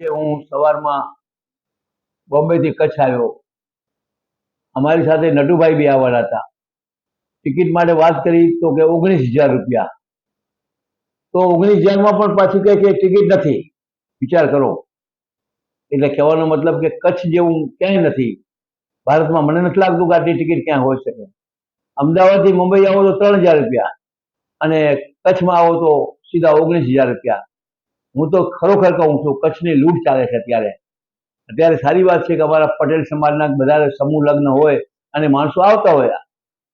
કે હું સવારમાં બોમ્બેથી કચ્છ આવ્યો. અમારી સાથે નટુભાઈ બી આવવાના હતા. ટિકિટ માટે વાત કરી તો કે ઓગણીસ હજાર રૂપિયા. તો ઓગણીસ હજારમાં પણ પાછું કહે કે ટિકિટ નથી. વિચાર કરો. એટલે કહેવાનો મતલબ કે કચ્છ જેવું ક્યાંય નથી. ભારતમાં મને નથી લાગતું કે આટલી ટિકિટ ક્યાં હોઈ શકે. અમદાવાદથી મુંબઈ આવો તો ત્રણ હજાર રૂપિયા. અને કચ્છમાં આવો તો સીધા ઓગણીસ હજાર રૂપિયા. હું તો ખરોખર કહું છું, કચ્છની લૂંટ ચાલે છે અત્યારે. અત્યારે સારી વાત છે કે અમારા પટેલ સમાજના બધા સમૂહ લગ્ન હોય અને માણસો આવતા હોય.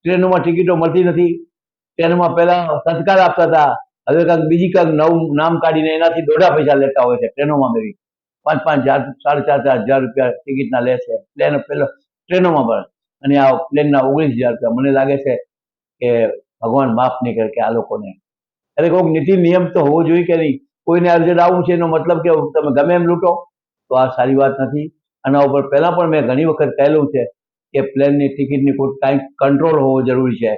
ટ્રેનોમાં ટિકિટો મળતી નથી. ટ્રેનમાં પહેલા સત્કાર આપતા હતા. હવે કાંઈક બીજી કાંઈક નવું નામ કાઢીને એનાથી દોઢા પૈસા લેતા હોય છે ટ્રેનોમાં મેળવી. પાંચ પાંચ હજાર, સાડા ચાર ચાર હજાર રૂપિયા ટિકિટના લે છે. પ્લેન પેલો ટ્રેનોમાં પણ. અને આ પ્લેનના ઓગણીસ હજાર રૂપિયા. મને લાગે છે કે ભગવાન માફ નહીં કરે કે આ લોકોને. અરે કોઈક નીતિ નિયમ તો હોવો જોઈએ કે નહીં? કોઈને અર્જન્ટ આવવું છે એનો મતલબ કે તમે ગમે એમ લૂંટો, તો આ સારી વાત નથી. આના ઉપર પહેલાં પણ મેં ઘણી વખત કહેલું છે કે પ્લેનની ટિકિટની કોઈ કાંઈક કંટ્રોલ હોવો જરૂરી છે.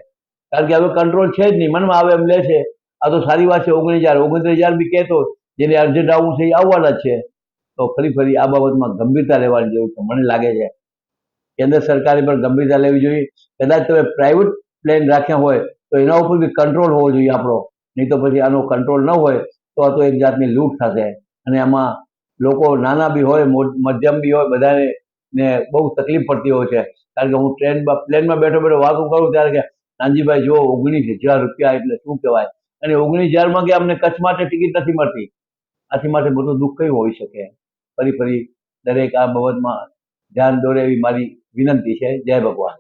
કારણ કે હવે કંટ્રોલ છે જ નહીં. મનમાં આવે એમ લે છે, આ તો સારી વાત છે ઓગણીસ હજાર ઓગણત્રીસ હજાર બી કહેતો, જેને અર્જન્ટ આવવું છે એ આવવાના જ છે. તો ફરી ફરી આ બાબતમાં ગંભીરતા લેવાની જરૂર છે, મને લાગે છે. કેન્દ્ર સરકારે પણ ગંભીરતા લેવી જોઈએ. કદાચ તમે પ્રાઇવેટ પ્લેન રાખ્યા હોય, તો એના ઉપર બી કંટ્રોલ હોવો જોઈએ આપણો. નહીં તો પછી આનો કંટ્રોલ ન હોય તો આ તો એક જાતની લૂંટ થશે. અને એમાં લોકો નાના બી હોય મધ્યમ બી હોય, બધાને ને બહુ તકલીફ પડતી હોય છે. કારણ કે હું ટ્રેનમાં પ્લેનમાં બેઠો બેઠો વાતો કરું ત્યારે કે, નાનજીભાઈ જો ઓગણીસ હજાર રૂપિયા એટલે શું કહેવાય? અને ઓગણીસ હજારમાં કે અમને કચ્છ માટે ટિકિટ નથી મળતી. આથી માટે મોટું દુઃખ કયું હોઈ શકે? ફરી ફરી દરેક આ બાબતમાં ધ્યાન દોરે એવી મારી વિનંતી છે. જય ભગવાન.